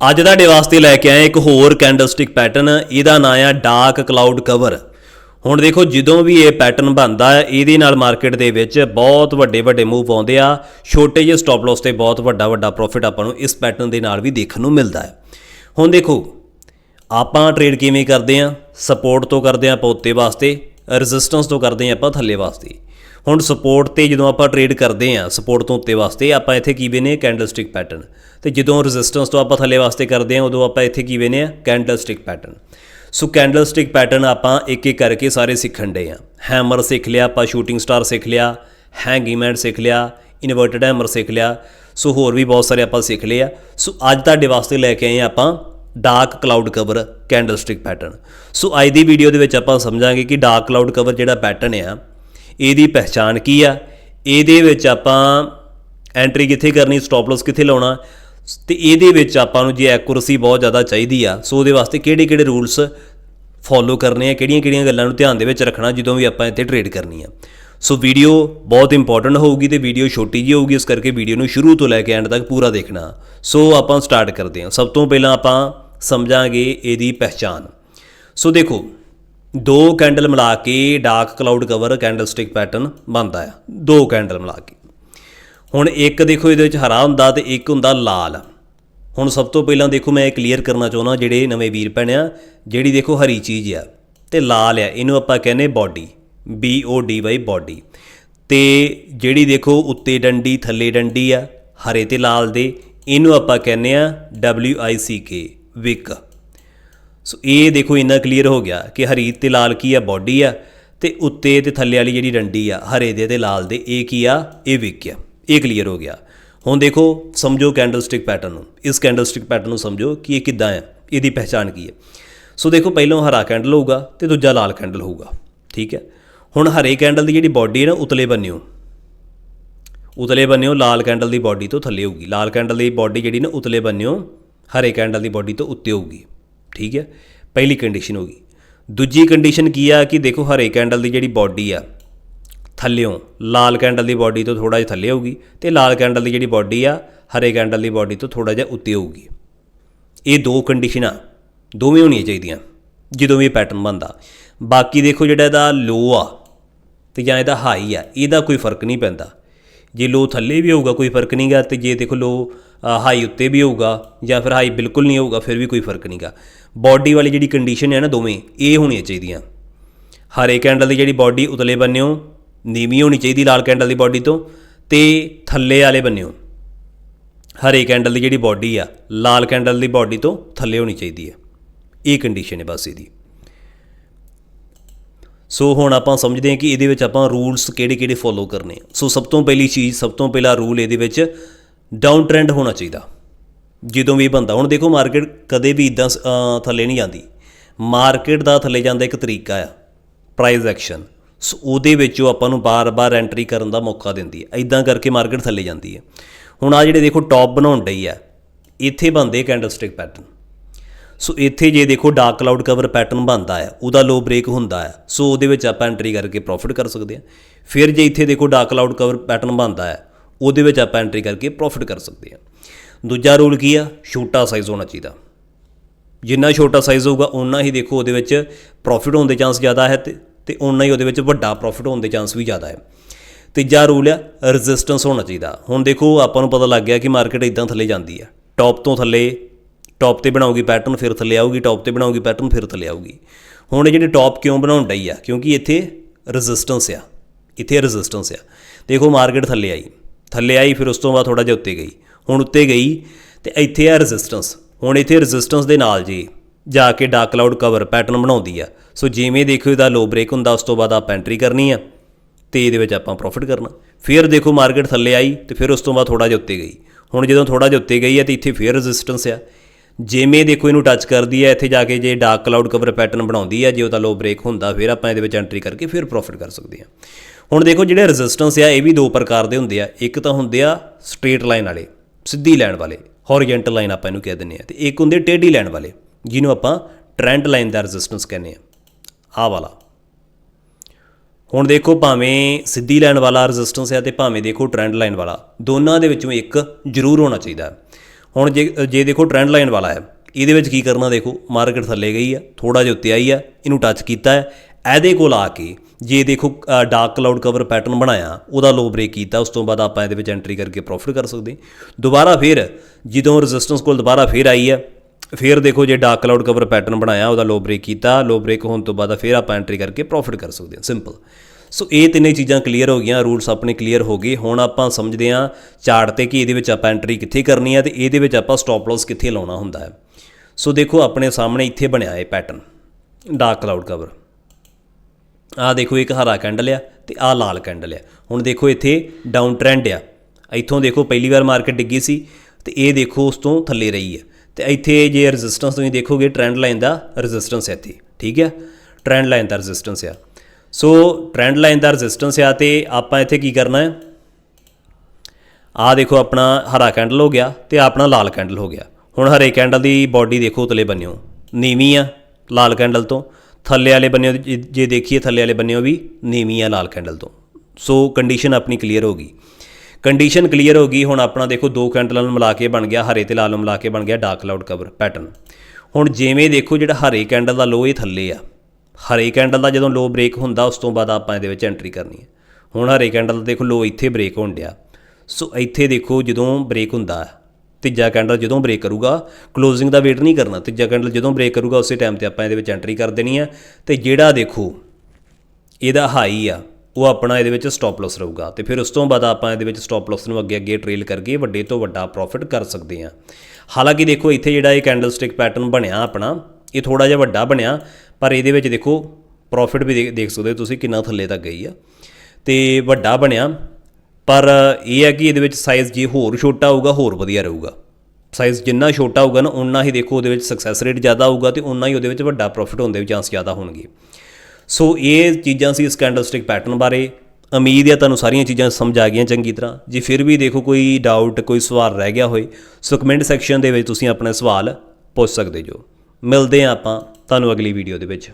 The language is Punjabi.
ਅੱਜ ਤੁਹਾਡੇ ਵਾਸਤੇ ਲੈ ਕੇ ਆਏ ਇੱਕ ਹੋਰ ਕੈਂਡਲਸਟਿਕ ਪੈਟਰਨ ਇਹਦਾ ਨਾਮ ਆ ਡਾਰਕ ਕਲਾਉਡ ਕਵਰ ਹੁਣ ਦੇਖੋ, ਜਦੋਂ ਵੀ ਇਹ ਪੈਟਰਨ ਬਣਦਾ ਹੈ, ਇਹਦੇ ਨਾਲ ਮਾਰਕੀਟ ਦੇ ਵਿੱਚ ਬਹੁਤ ਵੱਡੇ ਵੱਡੇ ਮੂਵ ਆਉਂਦੇ ਆ। ਛੋਟੇ ਜਿਹੇ ਸਟਾਪ ਲਾਸ ਤੇ ਬਹੁਤ ਵੱਡਾ ਵੱਡਾ ਪ੍ਰੋਫਿਟ ਆਪਾਂ ਨੂੰ ਇਸ ਪੈਟਰਨ ਦੇ ਨਾਲ ਵੀ ਦੇਖਣ ਨੂੰ ਮਿਲਦਾ ਹੈ। ਹੁਣ ਦੇਖੋ, ਆਪਾਂ ਟ੍ਰੇਡ ਕਿਵੇਂ ਕਰਦੇ ਆ? ਸਪੋਰਟ ਤੋਂ ਕਰਦੇ ਆ ਆਪਾਂ ਉੱਤੇ ਵਾਸਤੇ ਰੈਜ਼ਿਸਟੈਂਸ ਤੋਂ ਕਰਦੇ ਆ ਆਪਾਂ ਥੱਲੇ ਵਾਸਤੇ। ਹੁਣ ਸਪੋਰਟ ਤੇ ਜਦੋਂ ਆਪਾਂ ਟ੍ਰੇਡ ਕਰਦੇ ਆ ਸਪੋਰਟ ਤੋਂ ਉੱਤੇ ਵਾਸਤੇ ਆਪਾਂ ਇੱਥੇ ਕੀ ਵੇਨੇ ਕੈਂਡਲਸਟਿਕ ਪੈਟਰਨ ਤੇ ਜਦੋਂ ਰੈਜ਼ਿਸਟੈਂਸ ਤੋਂ ਆਪਾਂ ਥੱਲੇ ਵਾਸਤੇ ਕਰਦੇ ਆ ਉਦੋਂ ਆਪਾਂ ਇੱਥੇ ਕੀ ਵੇਨੇ ਆ candlestick pattern so candlestick pattern ਆਪਾਂ ਇੱਕ ਇੱਕ ਕਰਕੇ ਸਾਰੇ ਸਿੱਖਣ ਦੇ ਆ ਹੈਮਰ ਸਿੱਖ ਲਿਆ, ਆਪਾਂ ਸ਼ੂਟਿੰਗ ਸਟਾਰ ਸਿੱਖ ਲਿਆ ਹੈਂਗੀਮੈਨ ਸਿੱਖ ਲਿਆ ਇਨਵਰਟਡ ਹੈਮਰ ਸਿੱਖ ਲਿਆ। ਸੋ ਹੋਰ ਵੀ ਬਹੁਤ ਸਾਰੇ ਆਪਾਂ ਸਿੱਖ ਲਏ ਆ। ਸੋ ਅੱਜ ਤੁਹਾਡੇ ਵਾਸਤੇ ਲੈ ਕੇ ਆਏ ਆ ਆਪਾਂ dark cloud cover candlestick pattern so ਅੱਜ ਦੀ ਵੀਡੀਓ ਦੇ ਵਿੱਚ ਆਪਾਂ ਸਮਝਾਂਗੇ ਕਿ ਡਾਰਕ ਕਲਾਉਡ ਕਵਰ ਜਿਹੜਾ ਪੈਟਰਨ ਆ ਇਹਦੀ ਪਹਿਚਾਣ ਕੀ ਆ? ਇਹਦੇ ਵਿੱਚ ਆਪਾਂ ਐਂਟਰੀ ਕਿੱਥੇ ਕਰਨੀ ਸਟਾਪ ਲਾਸ ਕਿੱਥੇ ਲਾਉਣਾ? ਤੇ ਇਹਦੇ ਵਿੱਚ ਆਪਾਂ ਨੂੰ ਜੇ ਐਕੂਰੇਸੀ ਬਹੁਤ ਜ਼ਿਆਦਾ ਚਾਹੀਦੀ ਆ, ਸੋ ਉਹਦੇ ਵਾਸਤੇ ਕਿਹੜੇ ਕਿਹੜੇ ਰੂਲਸ ਫੋਲੋ ਕਰਨੇ ਆ ਕਿਹੜੀਆਂ ਕਿਹੜੀਆਂ ਗੱਲਾਂ ਨੂੰ ਧਿਆਨ ਦੇ ਵਿੱਚ ਰੱਖਣਾ ਜਦੋਂ ਵੀ ਆਪਾਂ ਇੱਥੇ ਟ੍ਰੇਡ ਕਰਨੀ ਆ। ਸੋ ਵੀਡੀਓ ਬਹੁਤ ਇੰਪੋਰਟੈਂਟ ਹੋਊਗੀ ਤੇ ਵੀਡੀਓ ਛੋਟੀ ਜੀ ਹੋਊਗੀ, ਇਸ ਕਰਕੇ ਵੀਡੀਓ ਨੂੰ ਸ਼ੁਰੂ ਤੋਂ ਲੈ ਕੇ ਐਂਡ ਤੱਕ ਪੂਰਾ ਦੇਖਣਾ। ਸੋ ਆਪਾਂ ਸਟਾਰਟ ਕਰਦੇ ਹਾਂ। ਸਭ ਤੋਂ ਪਹਿਲਾਂ ਆਪਾਂ ਸਮਝਾਂਗੇ ਇਹਦੀ ਪਹਿਚਾਨ ਸੋ ਦੇਖੋ ਦੋ ਕੈਂਡਲ ਮਿਲਾ ਕੇ dark cloud cover candlestick pattern ਬਣਦਾ ਆ ਦੋ ਕੈਂਡਲ ਮਿਲਾ ਕੇ। ਹੁਣ ਇੱਕ ਦੇਖੋ ਇਹਦੇ ਵਿੱਚ ਹਰਾ ਹੁੰਦਾ ਤੇ ਇੱਕ ਹੁੰਦਾ ਲਾਲ। ਹੁਣ ਸਭ ਤੋਂ ਪਹਿਲਾਂ ਦੇਖੋ ਮੈਂ ਇਹ ਕਲੀਅਰ ਕਰਨਾ ਚਾਹੁੰਦਾ ਜਿਹੜੇ ਨਵੇਂ ਵੀਰ ਭੈਣ ਆ, ਜਿਹੜੀ ਦੇਖੋ ਹਰੀ ਚੀਜ਼ ਆ ਤੇ ਲਾਲ ਆ, ਇਹਨੂੰ ਆਪਾਂ ਕਹਿੰਦੇ body B O D Y body ਤੇ ਜਿਹੜੀ ਦੇਖੋ ਉੱਤੇ ਡੰਡੀ, ਥੱਲੇ ਡੰਡੀ ਆ, ਹਰੇ ਤੇ ਲਾਲ ਦੇ, ਇਹਨੂੰ ਆਪਾਂ ਕਹਿੰਦੇ ਆ ਡਬਲਯੂ ਆਈ ਸੀ ਕੇ ਵਿਕ। ਸੋ ਇਹ ਦੇਖੋ ਇੰਨਾ ਕਲੀਅਰ ਹੋ ਗਿਆ ਕਿ ਹਰੀ ਤੇ ਲਾਲ ਕੀ ਆ? ਬਾਡੀ ਆ। ਤੇ ਉੱਤੇ ਤੇ ਥੱਲੇ ਵਾਲੀ ਜਿਹੜੀ ਡੰਡੀ ਆ, ਹਰੇ ਦੇ ਤੇ ਲਾਲ ਦੇ, ਇਹ ਕੀ ਆ? ਇਹ ਵਿਕ ਆ ਇਹ ਕਲੀਅਰ ਹੋ ਗਿਆ। ਹੁਣ ਦੇਖੋ, ਸਮਝੋ ਕੈਂਡਲਸਟਿਕ ਪੈਟਰਨ ਨੂੰ। ਇਸ ਕੈਂਡਲਸਟਿਕ ਪੈਟਰਨ ਨੂੰ ਸਮਝੋ ਕਿ ਇਹ ਕਿੱਦਾਂ ਆ? ਇਹਦੀ ਪਹਿਚਾਣ ਕੀ ਹੈ ਸੋ ਦੇਖੋ, ਪਹਿਲਾਂ ਹਰਾ ਕੈਂਡਲ ਹੋਊਗਾ ਤੇ ਦੂਜਾ ਲਾਲ ਕੈਂਡਲ ਹੋਊਗਾ। ਠੀਕ ਹੈ? ਹੁਣ ਹਰੇ ਕੈਂਡਲ ਦੀ ਜਿਹੜੀ ਬਾਡੀ ਹੈ ਨਾ, ਉਤਲੇ ਬੰਨਿਓ। ਉਤਲੇ ਬੰਨਿਓ, ਲਾਲ ਕੈਂਡਲ ਦੀ ਬਾਡੀ ਤੋਂ ਥੱਲੇ ਹੋਊਗੀ। ਲਾਲ ਕੈਂਡਲ ਦੀ ਬਾਡੀ ਜਿਹੜੀ ਨਾ, ਉਤਲੇ ਬੰਨਿਓ। ਹਰੇ ਕੈਂਡਲ ਦੀ ਬਾਡੀ ਤੋਂ ਉੱਤੇ ਹੋਊਗੀ। ਠੀਕ ਹੈ? ਪਹਿਲੀ ਕੰਡੀਸ਼ਨ ਹੋ ਗਈ। ਦੂਜੀ ਕੰਡੀਸ਼ਨ ਕੀ ਆ ਕਿ ਦੇਖੋ ਹਰੇ ਕੈਂਡਲ ਦੀ ਜਿਹੜੀ ਬਾਡੀ ਆ, ਥੱਲਿਓਂ, ਲਾਲ ਕੈਂਡਲ ਦੀ ਬਾਡੀ ਤੋਂ ਥੋੜਾ ਜਿਹਾ ਥੱਲੇ ਹੋਊਗੀ ਤੇ ਲਾਲ ਕੈਂਡਲ ਦੀ ਜਿਹੜੀ ਬਾਡੀ ਆ, ਹਰੇ ਕੈਂਡਲ ਦੀ ਬਾਡੀ ਤੋਂ ਥੋੜਾ ਜਿਹਾ ਉੱਤੇ ਹੋਊਗੀ। ਇਹ ਦੋ ਕੰਡੀਸ਼ਨਾਂ ਦੋਵੇਂ ਹੋਣੀਆਂ ਚਾਹੀਦੀਆਂ, ਜਦੋਂ ਵੀ ਇਹ ਪੈਟਰਨ ਬਣਦਾ। ਬਾਕੀ ਦੇਖੋ ਜਿਹੜਾ ਇਹਦਾ ਲੋ ਆ ਤੇ ਜਾਂ ਇਹਦਾ ਹਾਈ ਆ, ਇਹਦਾ ਕੋਈ ਫ਼ਰਕ ਨਹੀਂ ਪੈਂਦਾ। ਜੇ ਲੋ ਥੱਲੇ ਵੀ ਹੋਊਗਾ, ਕੋਈ ਫ਼ਰਕ ਨਹੀਂਗਾ ਤੇ ਜੇ ਦੇਖੋ ਲੋ ਹਾਈ ਉੱਤੇ ਵੀ ਹੋਊਗਾ ਜਾਂ ਫਿਰ ਹਾਈ ਬਿਲਕੁਲ ਨਹੀਂ ਹੋਊਗਾ, ਫਿਰ ਵੀ ਕੋਈ ਫ਼ਰਕ ਨਹੀਂਗਾ। ਬਾਡੀ ਵਾਲੀ ਜਿਹੜੀ ਕੰਡੀਸ਼ਨ ਹੈ ਨਾ ਦੋਵੇਂ, ਇਹ ਹੋਣੀਆਂ ਚਾਹੀਦੀਆਂ। ਹਰੇ ਕੈਂਡਲ ਦੀ ਜਿਹੜੀ ਬਾਡੀ ਉਤਲੇ ਬੰਨਿਓ, ਨੀਵੀਂ ਹੋਣੀ ਚਾਹੀਦੀ ਲਾਲ ਕੈਂਡਲ ਦੀ ਬਾਡੀ ਤੋਂ, ਤੇ ਥੱਲੇ ਵਾਲੇ ਬੰਨਿਓ। ਹਰੇ ਕੈਂਡਲ ਦੀ ਜਿਹੜੀ ਬਾਡੀ ਆ, ਲਾਲ ਕੈਂਡਲ ਦੀ ਬਾਡੀ ਤੋਂ ਥੱਲੇ ਹੋਣੀ ਚਾਹੀਦੀ ਹੈ। ਇਹ ਕੰਡੀਸ਼ਨ ਹੈ ਬਸ ਇਹਦੀ। ਸੋ ਹੁਣ ਆਪਾਂ ਸਮਝਦੇ ਹਾਂ ਕਿ ਇਹਦੇ ਵਿੱਚ ਆਪਾਂ ਰੂਲਸ ਕਿਹੜੇ-ਕਿਹੜੇ ਫੋਲੋ ਕਰਨੇ ਸੋ ਸਭ ਤੋਂ ਪਹਿਲੀ ਚੀਜ਼, ਸਭ ਤੋਂ ਪਹਿਲਾ ਰੂਲ ਇਹਦੇ ਵਿੱਚ ਡਾਊਨ ਟ੍ਰੈਂਡ ਹੋਣਾ ਚਾਹੀਦਾ। ਜਦੋਂ ਵੀ ਬੰਦਾ, ਹੁਣ ਦੇਖੋ ਮਾਰਕੀਟ ਕਦੇ ਵੀ ਇਦਾਂ ਥੱਲੇ ਨਹੀਂ ਜਾਂਦੀ। ਮਾਰਕੀਟ ਦਾ ਥੱਲੇ ਜਾਂਦਾ ਇੱਕ ਤਰੀਕਾ ਆ ਪ੍ਰਾਈਸ ਐਕਸ਼ਨ ਸੋ, ਉਹਦੇ ਵਿੱਚ ਉਹ ਆਪਾਂ ਨੂੰ ਬਾਰ-ਬਾਰ ਐਂਟਰੀ ਕਰਨ ਦਾ ਮੌਕਾ ਦਿੰਦੀ ਹੈ। ਇਦਾਂ ਕਰਕੇ ਮਾਰਕੀਟ ਥੱਲੇ ਜਾਂਦੀ ਹੈ। ਹੁਣ ਆ ਜਿਹੜੇ ਦੇਖੋ ਟੌਪ ਬਣਾਉਣ ਡਈ ਆ ਇੱਥੇ ਬਣਦੇ ਕੈਂਡਲਸਟਿਕ ਪੈਟਰਨ ਸੋ ਇੱਥੇ ਜੇ ਦੇਖੋ ਡਾਰਕ ਕਲਾਉਡ ਕਵਰ ਪੈਟਰਨ ਬਣਦਾ ਹੈ, ਉਹਦਾ ਲੋ ਬ੍ਰੇਕ ਹੁੰਦਾ ਹੈ। ਸੋ ਉਹਦੇ ਵਿੱਚ ਆਪਾਂ ਐਂਟਰੀ ਕਰਕੇ ਪ੍ਰੋਫਿਟ ਕਰ ਸਕਦੇ ਆ ਫਿਰ ਜੇ ਇੱਥੇ ਦੇਖੋ ਡਾਰਕ ਕਲਾਉਡ ਕਵਰ ਪੈਟਰਨ ਬਣਦਾ ਹੈ ਉਹਦੇ ਵਿੱਚ ਆਪਾਂ ਐਂਟਰੀ ਕਰਕੇ ਪ੍ਰੋਫਿਟ ਕਰ ਸਕਦੇ ਹਾਂ। ਦੂਜਾ ਰੂਲ ਕੀ ਆ? ਛੋਟਾ ਸਾਈਜ਼ ਹੋਣਾ ਚਾਹੀਦਾ। ਜਿੰਨਾ ਛੋਟਾ ਸਾਈਜ਼ ਹੋਊਗਾ ਉਨਾ ਹੀ ਦੇਖੋ ਉਹਦੇ ਵਿੱਚ ਪ੍ਰੋਫਿਟ ਹੋਣ ਦੇ ਚਾਂਸ ਜ਼ਿਆਦਾ ਹੈ ਤੇ ਤੇ ਉਨਾ ਹੀ ਉਹਦੇ ਵਿੱਚ ਵੱਡਾ ਪ੍ਰੋਫਿਟ ਹੋਣ ਦੇ ਚਾਂਸ ਵੀ ਜ਼ਿਆਦਾ ਹੈ। ਤੀਜਾ ਰੂਲ ਆ ਰੈਜ਼ਿਸਟੈਂਸ ਹੋਣਾ ਚਾਹੀਦਾ। ਹੁਣ ਦੇਖੋ, ਆਪਾਂ ਨੂੰ ਪਤਾ ਲੱਗ ਗਿਆ ਕਿ ਮਾਰਕੀਟ ਇਦਾਂ ਥੱਲੇ ਜਾਂਦੀ ਆ ਟੌਪ ਤੋਂ ਥੱਲੇ ਟੌਪ ਤੇ ਬਣਾਉਗੀ ਪੈਟਰਨ ਫਿਰ ਥੱਲੇ ਆਊਗੀ ਟੌਪ ਤੇ ਬਣਾਉਗੀ ਪੈਟਰਨ ਫਿਰ ਥੱਲੇ ਆਊਗੀ। ਹੁਣ ਇਹ ਜਿਹੜੀ ਟੌਪ ਕਿਉਂ ਬਣਾਉਣ ਡਈ ਆ? ਕਿਉਂਕਿ ਇੱਥੇ ਰੈਜ਼ਿਸਟੈਂਸ ਆ। ਇੱਥੇ ਰੈਜ਼ਿਸਟੈਂਸ ਆ। ਦੇਖੋ ਮਾਰਕੀਟ ਥੱਲੇ ਆਈ। ਥੱਲੇ ਆਈ, ਫਿਰ ਉਸ ਤੋਂ ਬਾਅਦ ਥੋੜਾ ਜਿਹਾ ਉੱਤੇ ਗਈ। ਹੁਣ ਉੱਤੇ ਗਈ ਤੇ ਇੱਥੇ ਆ ਰੈਜ਼ਿਸਟੈਂਸ ਹੁਣ ਇੱਥੇ ਰੈਜ਼ਿਸਟੈਂਸ ਦੇ ਨਾਲ ਜੀ ਜਾ ਕੇ ਡਾਰਕ ਕਲਾਉਡ ਕਵਰ ਪੈਟਰਨ ਬਣਾਉਂਦੀ ਆ। ਸੋ ਜਿਵੇਂ ਦੇਖੋ ਇਹਦਾ ਲੋ ਬ੍ਰੇਕ ਹੁੰਦਾ, ਉਸ ਤੋਂ ਬਾਅਦ ਆਪਾਂ ਐਂਟਰੀ ਕਰਨੀ ਆ ਤੇ ਇਹਦੇ ਵਿੱਚ ਆਪਾਂ ਪ੍ਰੋਫਿਟ ਕਰਨਾ। ਫਿਰ ਦੇਖੋ ਮਾਰਕੀਟ ਥੱਲੇ ਆਈ ਤੇ ਫਿਰ ਉਸ ਤੋਂ ਬਾਅਦ ਥੋੜਾ ਜਿਹਾ ਉੱਤੇ ਗਈ। ਹੁਣ ਜਦੋਂ ਥੋੜਾ ਜਿਹਾ ਉੱਤੇ ਗਈ ਆ ਤੇ ਇੱਥੇ ਫਿਰ ਰੈਜ਼ਿਸਟੈਂਸ ਆ। ਜਿਵੇਂ ਦੇਖੋ ਇਹਨੂੰ ਟੱਚ ਕਰਦੀ ਹੈ ਇੱਥੇ ਜਾ ਕੇ ਜੇ ਡਾਰਕ ਕਲਾਉਡ ਕਵਰ ਪੈਟਰਨ ਬਣਾਉਂਦੀ ਆ, ਜੇ ਉਹਦਾ ਲੋ ਬ੍ਰੇਕ ਹੁੰਦਾ, ਫਿਰ ਆਪਾਂ ਇਹਦੇ ਵਿੱਚ ਐਂਟਰੀ ਕਰਕੇ ਫਿਰ ਪ੍ਰੋਫਿਟ ਕਰ ਸਕਦੇ ਹਾਂ ਹੁਣ ਦੇਖੋ ਜਿਹੜੇ ਰੈਜ਼ਿਸਟੈਂਸ ਆ, ਇਹ ਵੀ ਦੋ ਪ੍ਰਕਾਰ ਦੇ ਹੁੰਦੇ ਆ। ਇੱਕ ਤਾਂ ਹੁੰਦੇ ਆ ਸਟ੍ਰੇਟ ਲਾਈਨ ਵਾਲੇ, ਸਿੱਧੀ ਲਾਈਨ ਵਾਲੇ ਹੌਰੀਜ਼ੌਂਟਲ ਲਾਈਨ ਆਪਾਂ ਇਹਨੂੰ ਕਹਿ ਦਿੰਦੇ ਆ। ਤੇ ਇੱਕ ਹੁੰਦੇ ਟੇਢੀ ਲਾਈਨ ਵਾਲੇ, ਜਿਹਨੂੰ ਆਪਾਂ ਟ੍ਰੈਂਡ ਲਾਈਨ ਦਾ ਰੈਜ਼ਿਸਟੈਂਸ ਕਹਿੰਦੇ ਆ। ਆਹ ਵਾਲਾ। ਹੁਣ ਦੇਖੋ ਭਾਵੇਂ ਸਿੱਧੀ ਲਾਈਨ ਵਾਲਾ ਰੈਜ਼ਿਸਟੈਂਸ ਹੈ ਤੇ ਭਾਵੇਂ ਦੇਖੋ ਟ੍ਰੈਂਡ ਲਾਈਨ ਵਾਲਾ, ਦੋਨਾਂ ਦੇ ਵਿੱਚੋਂ ਇੱਕ ਜ਼ਰੂਰ ਹੋਣਾ ਚਾਹੀਦਾ। ਹੁਣ ਜੇ ਜੇ ਦੇਖੋ ਟ੍ਰੈਂਡ ਲਾਈਨ ਵਾਲਾ ਹੈ, ਇਹਦੇ ਵਿੱਚ ਕੀ ਕਰਨਾ ਦੇਖੋ ਮਾਰਕੀਟ ਥੱਲੇ ਗਈ ਆ ਥੋੜਾ ਜਿਹਾ ਉੱਤੇ ਆਈ ਆ, ਇਹਨੂੰ ਟੱਚ ਕੀਤਾ ਹੈ, ਇਹਦੇ ਕੋਲ ਆ ਕੇ ਜੇ ਦੇਖੋ ਡਾਰਕ ਕਲਾਉਡ ਕਵਰ ਪੈਟਰਨ ਬਣਾਇਆ, ਉਹਦਾ ਲੋ ਬ੍ਰੇਕ ਕੀਤਾ, ਉਸ ਤੋਂ ਬਾਅਦ ਆਪਾਂ ਇਹਦੇ ਵਿੱਚ ਐਂਟਰੀ ਕਰਕੇ ਪ੍ਰੋਫਿਟ ਕਰ ਸਕਦੇ। ਦੁਬਾਰਾ ਫਿਰ, ਜਦੋਂ ਰੈਜ਼ਿਸਟੈਂਸ ਕੋਲ ਦੁਬਾਰਾ ਫਿਰ ਆਈ ਹੈ, ਫਿਰ ਦੇਖੋ ਜੇ ਡਾਰਕ ਕਲਾਉਡ ਕਵਰ ਪੈਟਰਨ ਬਣਾਇਆ, ਉਹਦਾ ਲੋ ਬ੍ਰੇਕ ਕੀਤਾ ਲੋ ਬ੍ਰੇਕ ਹੋਣ ਤੋਂ ਬਾਅਦ ਫਿਰ ਆਪਾਂ ਐਂਟਰੀ ਕਰਕੇ ਪ੍ਰੋਫਿਟ ਕਰ ਸਕਦੇ ਹਾਂ ਸਿੰਪਲ ਸੋ ਇਹ ਤਿੰਨੇ ਚੀਜ਼ਾਂ ਕਲੀਅਰ ਹੋ ਗਈਆਂ ਰੂਲਸ ਆਪਣੇ ਕਲੀਅਰ ਹੋ ਗਏ। ਹੁਣ ਆਪਾਂ ਸਮਝਦੇ ਹਾਂ ਚਾਰਟ ਤੇ ਕਿ ਇਹਦੇ ਵਿੱਚ ਆਪਾਂ ਐਂਟਰੀ ਕਿੱਥੇ ਕਰਨੀ ਹੈ ਤੇ ਇਹਦੇ ਵਿੱਚ ਆਪਾਂ ਸਟਾਪ ਲਾਸ ਕਿੱਥੇ ਲਾਉਣਾ ਹੁੰਦਾ ਹੈ। ਸੋ ਦੇਖੋ ਆਪਣੇ ਸਾਹਮਣੇ ਇੱਥੇ ਬਣਿਆ ਇਹ ਪੈਟਰਨ ਡਾਰਕ ਕਲਾਉਡ ਕਵਰ ਆਹ ਦੇਖੋ ਇੱਕ ਹਰਾ ਕੈਂਡਲ ਆ ਤੇ ਆਹ ਲਾਲ ਕੈਂਡਲ ਆ। ਹੁਣ ਦੇਖੋ ਇੱਥੇ ਡਾਊਨ ਟ੍ਰੈਂਡ ਆ। ਇੱਥੋਂ ਦੇਖੋ ਪਹਿਲੀ ਵਾਰ ਮਾਰਕੀਟ ਡਿੱਗੀ ਸੀ ਤੇ ਇਹ ਦੇਖੋ ਉਸ ਤੋਂ ਥੱਲੇ ਰਹੀ ਹੈ ਤੇ ਇੱਥੇ ਜੇ ਰੈਜ਼ਿਸਟੈਂਸ ਤੁਸੀਂ ਦੇਖੋਗੇ ਟ੍ਰੈਂਡ ਲਾਈਨ ਦਾ ਰੈਜ਼ਿਸਟੈਂਸ ਹੈ ਇੱਥੇ, ਠੀਕ ਹੈ ਟ੍ਰੈਂਡ ਲਾਈਨ ਦਾ ਰੈਜ਼ਿਸਟੈਂਸ ਆ। ਸੋ ਟ੍ਰੈਂਡ ਲਾਈਨ ਦਾ ਰੈਜ਼ਿਸਟੈਂਸ ਆ ਤੇ ਆਪਾਂ ਇੱਥੇ ਕੀ ਕਰਨਾ ਹੈ? ਆਹ ਦੇਖੋ ਆਪਣਾ ਹਰਾ ਕੈਂਡਲ ਹੋ ਗਿਆ ਤੇ ਆਹ ਆਪਣਾ ਲਾਲ ਕੈਂਡਲ ਹੋ ਗਿਆ। ਹੁਣ ਹਰੇ ਕੈਂਡਲ ਦੀ ਬਾਡੀ ਦੇਖੋ ਉਤਲੇ ਬੰਨਿਓ। ਨੀਵੀਂ ਆ ਲਾਲ ਕੈਂਡਲ ਤੋਂ। ਥੱਲੇ ਵਾਲੇ ਬੰਨਿਓ ਜੇ- ਜੇ ਦੇਖੀਏ ਥੱਲੇ ਵਾਲੇ ਬੰਨਿਓ ਵੀ ਨੀਵੀਂ ਆ ਲਾਲ ਕੈਂਡਲ ਤੋਂ। ਸੋ ਕੰਡੀਸ਼ਨ ਆਪਣੀ ਕਲੀਅਰ ਹੋ ਗਈ। ਕੰਡੀਸ਼ਨ ਕਲੀਅਰ ਹੋ ਗਈ, ਹੁਣ ਆਪਣਾ ਦੇਖੋ ਦੋ ਕੈਂਡਲਾਂ ਨੂੰ ਮਿਲਾ ਕੇ ਬਣ ਗਿਆ, ਹਰੇ ਤੇ ਲਾਲ ਨੂੰ ਮਿਲਾ ਕੇ ਬਣ ਗਿਆ ਡਾਰਕ ਕਲਾਉਡ ਕਵਰ ਪੈਟਰਨ ਹੁਣ ਜਿਵੇਂ ਦੇਖੋ ਜਿਹੜਾ ਹਰੇ ਕੈਂਡਲ ਦਾ ਲੋ ਇਹ ਥੱਲੇ ਆ। ਹਰੇ ਕੈਂਡਲ ਦਾ ਜਦੋਂ ਲੋ ਬ੍ਰੇਕ ਹੁੰਦਾ, ਉਸ ਤੋਂ ਬਾਅਦ ਆਪਾਂ ਇਹਦੇ ਵਿੱਚ ਐਂਟਰੀ ਕਰਨੀ ਹੈ। ਹੁਣ ਹਰੇ ਕੈਂਡਲ ਦਾ ਦੇਖੋ ਲੋ ਇੱਥੇ ਬ੍ਰੇਕ ਹੋਣ ਡਿਆ। ਸੋ ਇੱਥੇ ਦੇਖੋ ਜਦੋਂ ਬ੍ਰੇਕ ਹੁੰਦਾ ਤੀਜਾ ਕੈਂਡਲ ਜਦੋਂ ਬ੍ਰੇਕ ਕਰੂਗਾ ਕਲੋਜ਼ਿੰਗ ਦਾ ਵੇਟ ਨਹੀਂ ਕਰਨਾ। ਤੀਜਾ ਕੈਂਡਲ ਜਦੋਂ ਬ੍ਰੇਕ ਕਰੂਗਾ, ਉਸੇ ਟਾਈਮ ਤੇ ਆਪਾਂ ਇਹਦੇ ਵਿੱਚ ਐਂਟਰੀ ਕਰ ਦੇਣੀ ਆ। ਤੇ ਜਿਹੜਾ ਦੇਖੋ, ਇਹਦਾ ਹਾਈ ਆ, ਉਹ ਆਪਣਾ ਇਹਦੇ ਵਿੱਚ ਸਟਾਪ ਲਾਸ ਰਹੂਗਾ। ਤੇ ਫਿਰ ਉਸ ਤੋਂ ਬਾਅਦ ਆਪਾਂ ਇਹਦੇ ਵਿੱਚ ਸਟਾਪ ਲਾਸ ਨੂੰ ਅੱਗੇ ਅੱਗੇ ਟ੍ਰੇਲ ਕਰਕੇ ਵੱਡੇ ਤੋਂ ਵੱਡਾ ਪ੍ਰੋਫਿਟ ਕਰ ਸਕਦੇ ਹਾਂ ਹਾਲਾਂਕਿ ਦੇਖੋ, ਇੱਥੇ ਜਿਹੜਾ ਇਹ ਕੈਂਡਲ ਸਟਿਕ ਪੈਟਰਨ ਬਣਿਆ ਆਪਣਾ, ਇਹ ਥੋੜਾ ਜਿਹਾ ਵੱਡਾ ਬਣਿਆ, ਪਰ ਇਹਦੇ ਵਿੱਚ ਦੇਖੋ ਪ੍ਰੋਫਿਟ ਵੀ ਦੇਖ- ਦੇਖ ਸਕਦੇ ਹੋ ਤੁਸੀਂ ਕਿੰਨਾ ਥੱਲੇ ਤੱਕ ਗਈ ਆ। ਤੇ ਵੱਡਾ ਬਣਿਆ। ਪਰ ਇਹ ਹੈ ਕਿ ਇਹਦੇ ਵਿੱਚ ਸਾਈਜ਼ ਜੇ ਹੋਰ ਛੋਟਾ ਹੋਊਗਾ, ਹੋਰ ਵਧੀਆ ਰਹੂਗਾ। ਸਾਈਜ਼ ਜਿੰਨਾ ਛੋਟਾ ਹੋਊਗਾ ਨਾ ਉਨਾ ਹੀ ਦੇਖੋ ਉਹਦੇ ਵਿੱਚ ਸਕਸੈਸ ਰੇਟ ਜ਼ਿਆਦਾ ਹੋਊਗਾ ਤੇ ਉਨਾ ਹੀ ਉਹਦੇ ਵਿੱਚ ਵੱਡਾ ਪ੍ਰੋਫਿਟ ਹੋਣ ਦੇ ਵੀ ਚਾਂਸ ਜ਼ਿਆਦਾ ਹੋਣਗੇ। ਸੋ ਇਹ ਚੀਜ਼ਾਂ ਸੀ ਇਸ ਕੈਂਡਲਸਟਿਕ ਪੈਟਰਨ ਬਾਰੇ। ਉਮੀਦ ਹੈ ਤੁਹਾਨੂੰ ਸਾਰੀਆਂ ਚੀਜ਼ਾਂ ਸਮਝ ਆ ਗਈਆਂ ਚੰਗੀ ਤਰ੍ਹਾਂ। ਜੇ ਫਿਰ ਵੀ ਦੇਖੋ ਕੋਈ ਡਾਊਟ ਕੋਈ ਸਵਾਲ ਰਹਿ ਗਿਆ ਹੋਏ, ਸੋ ਕਮੈਂਟ ਸੈਕਸ਼ਨ ਦੇ ਵਿੱਚ ਤੁਸੀਂ ਆਪਣੇ ਸਵਾਲ ਪੁੱਛ ਸਕਦੇ ਜੋ। ਮਿਲਦੇ ਹਾਂ ਆਪਾਂ ਤੁਹਾਨੂੰ ਅਗਲੀ ਵੀਡੀਓ ਦੇ ਵਿੱਚ।